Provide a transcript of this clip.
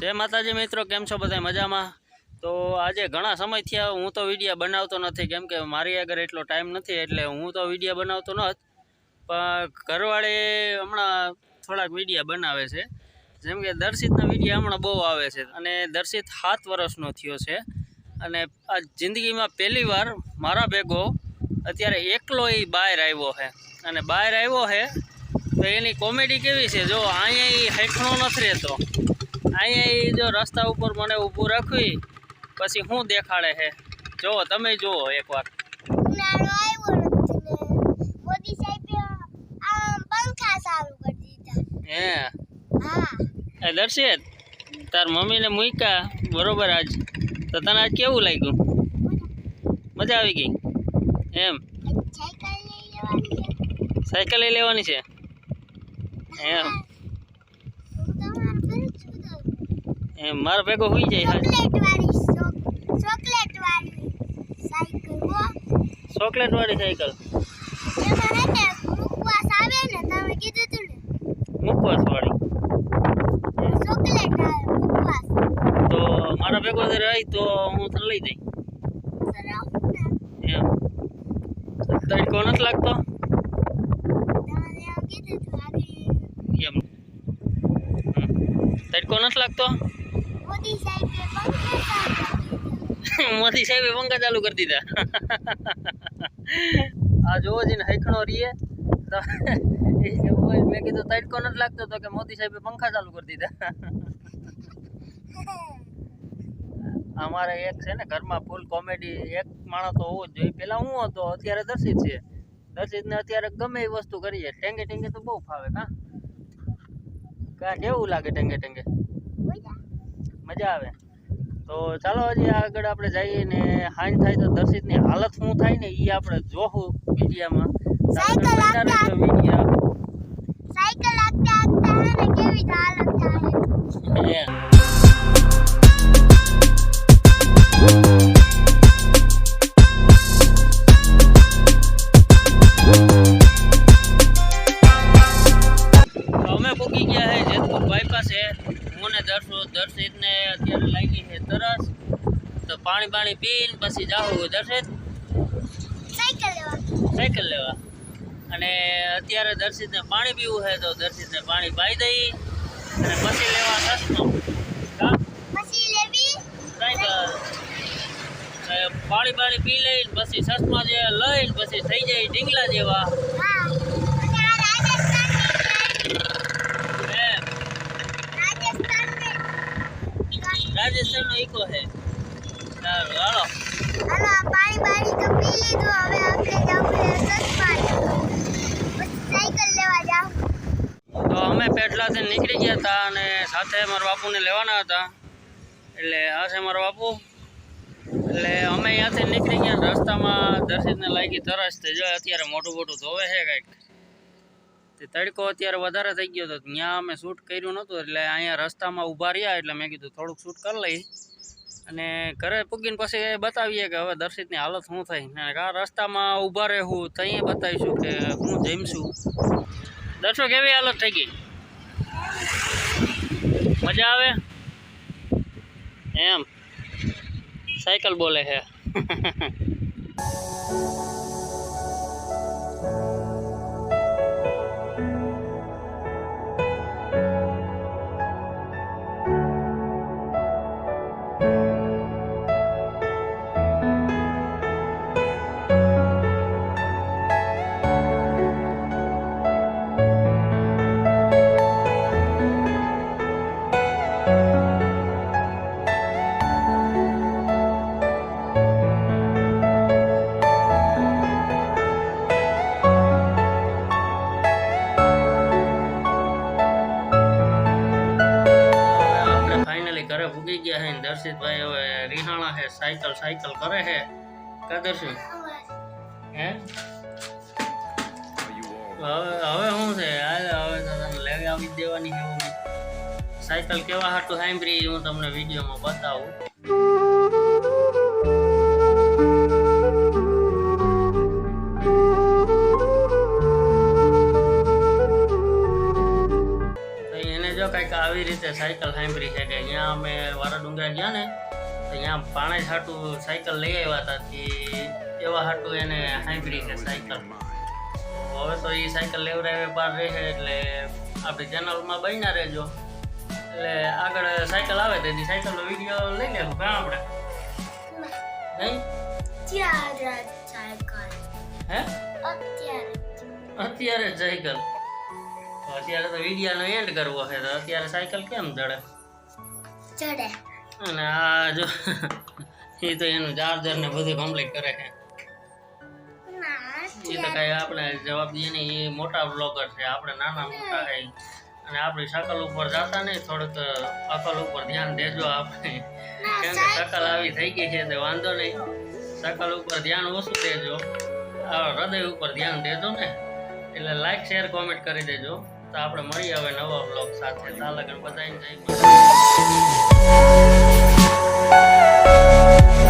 જય માતાજી મિત્રો, કેમ છો બધા મજામાં? તો આજે ઘણા સમય થયા, હું તો વિડીયા બનાવતો નથી, કેમ કે મારી આગળ એટલો ટાઈમ નથી, એટલે હું તો વિડીયા બનાવતો નહોત પણ ઘરવાળે હમણાં થોડાક વિડીયા બનાવે છે. જેમ કે દર્શિતના વિડીયા હમણાં બહુ આવે છે. અને દર્શિત સાત વર્ષનો થયો છે. અને આ જિંદગીમાં પહેલીવાર મારા ભેગો અત્યારે એકલો એ બહાર આવ્યો છે. અને બહાર આવ્યો છે તો એની કોમેડી કેવી છે? જો અહીંયા એ હેઠણો નથી રહેતો. અહીંયા જો રસ્તા ઉપર મને ઊભું રાખવી પછી શું દેખાડે છે જો તમે જુઓ એકવાર. હે? દર્શિત તાર મમ્મીને મૂક્યા બરોબર આજ. તો તને આજ કેવું લાગ્યું? મજા આવી ગઈ? એમ? સાયકલ લઈ લેવાની છે. એમ હું તમારું કરું છું તો એમ મારો ભેગો હોઈ જાય ચોકલેટ વાળી ચોકલેટ વાળી સાયકલ હો. ચોકલેટ વાળી સાયકલ. એમાં હે ને મુકવાસ આવે ને તમે કીધું તું ને. મુકવાસ વાળી ચોકલેટ આવે મુકવાસ. તો મારા ભેગો જ્યારે રહી તો હું તને લઈ જઈ એમ. તડકો નથી લાગતો? એમ. તડકો નથી લાગતો? મોદી સાહેબે પંખા ચાલુ કરી દીધા. આ જોવો જઈને હૈખણો રીએ. મેં કીધું તડકો નથી લાગતો તો કે મોદી સાહેબે પંખા ચાલુ કરી દીધા. અમારે એક છે ને, ઘરમાં ફૂલ કોમેડી એક માણસ તો હોવો જ જોઈએ. પેલા હું હતો, અત્યારે દર્શિત છે. દર્શિતને અત્યારે ગમે એ વસ્તુ કરીએ. ટેંગે ટેંગે તો બહુ ફાવે, કા? કા કેવું લાગે ટેંગે ટેંગે મજા આવે. તો ચાલો હજી આગળ આપણે જઈએ ને હાઈન થાય તો દર્શિતની હાલત શું થાય ને એ આપણે જોવું વિડીયામાં સાયકલ સાયકલ આગતા આગતા હે ને કેવી હાલત થાય. પાણી પાણી પીને પછી જાવું દર્શિત. સાયકલ લેવા. અને અત્યારે દર્શિતને પાણી પીવું છે તો દર્શિતને પાણી પાઈ દઈ અને પછી લેવા અ, પાણી પાણી પી લઈને પછી સસમા જે લઈને પછી થઈ જાય ઢીંગલા જેવા. રાજસ્થાનનો ઈકો છે. તો પી લીધું. હવે આપણે જવું છે સસમા પછી સાયકલ લેવા જાવ. તો અમે પેટલાથી નીકળી ગયા હતા અને સાથે મારા બાપુને લેવાના હતા. એટલે આ છે મારા બાપુ. એટલે અમે અહીંયાથી નીકળી ગયા રસ્તામાં દર્શિતને લાગી તરસ તે જો અત્યારે મોટું મોટું ધોવે છે કંઈક. તે તડકો અત્યારે વધારે થઈ ગયો હતો ત્યાં અમે શૂટ કર્યું નહોતું. એટલે અહીંયા રસ્તામાં ઊભા રહ્યા એટલે મેં કીધું થોડુંક શૂટ કરી લઈ અને ઘરે પૂગીને પછી બતાવીએ કે હવે દર્શિતની હાલત શું થઈ. અને આ રસ્તામાં ઊભા રહેવું ત્યાં બતાવીશું કે હું જમીશું. દર્શો કેવી હાલત થઈ ગઈ? મજા આવે? એમ. સાયકલ બોલે છે. છે હવે રિહાણા છે, સાયકલ સાયકલ કરે છે. કા દર્શિત હે? હવે શું છે? હવે લેવી આવી દેવાની છે. સાયકલ કેવા હાટું સાંભળી હું તમને વિડીયોમાં બતાવું. કંઈક આવી રીતે સાયકલ સાંભળી છે કે અહીંયા અમે વારા ડુંગરા ગયા ને તો અહીંયા પાણી હાટું સાયકલ લઈ આવ્યા હતા તે એવા હાટું એને સાંભળી છે સાયકલ. હવે તો એ સાયકલ લેવડાવે બહાર રહે એટલે આપણી ચેનલમાં બન્યા રહેજો. એટલે આગળ સાયકલ આવે તેથી સાયકલનો વીડિયો લઈ લેવું કાં આપણે? નહીં? સાયકલ. હે? અત્યારે અત્યારે સાયકલ? તો અત્યારે તો વિડીયાનો એન્ડ કરવો છે તો અત્યારે સાયકલ કેમ ચડે? ચડે. અને આ જો એ તો એનું ચાર્જર ને બધું કમ્પ્લીટ કરે છે. એ તો કઈ આપણે જવાબ દઈએ ને એ મોટા બ્લોગર છે આપણે નાના મોટા છે. અને આપણી સકલ ઉપર જતા નહીં થોડુંક અકલ ઉપર ધ્યાન દેજો આપણે. કેમ કે સકલ આવી થઈ ગઈ છે તો વાંધો નહીં. સકલ ઉપર ધ્યાન ઓછું દેજો. હૃદય ઉપર ધ્યાન દેજો ને. એટલે લાઈક શેર કોમેન્ટ કરી દેજો. તો આપણે મળી આવે નવા બ્લોગ સાથે. તાલા ગણ બધાને જય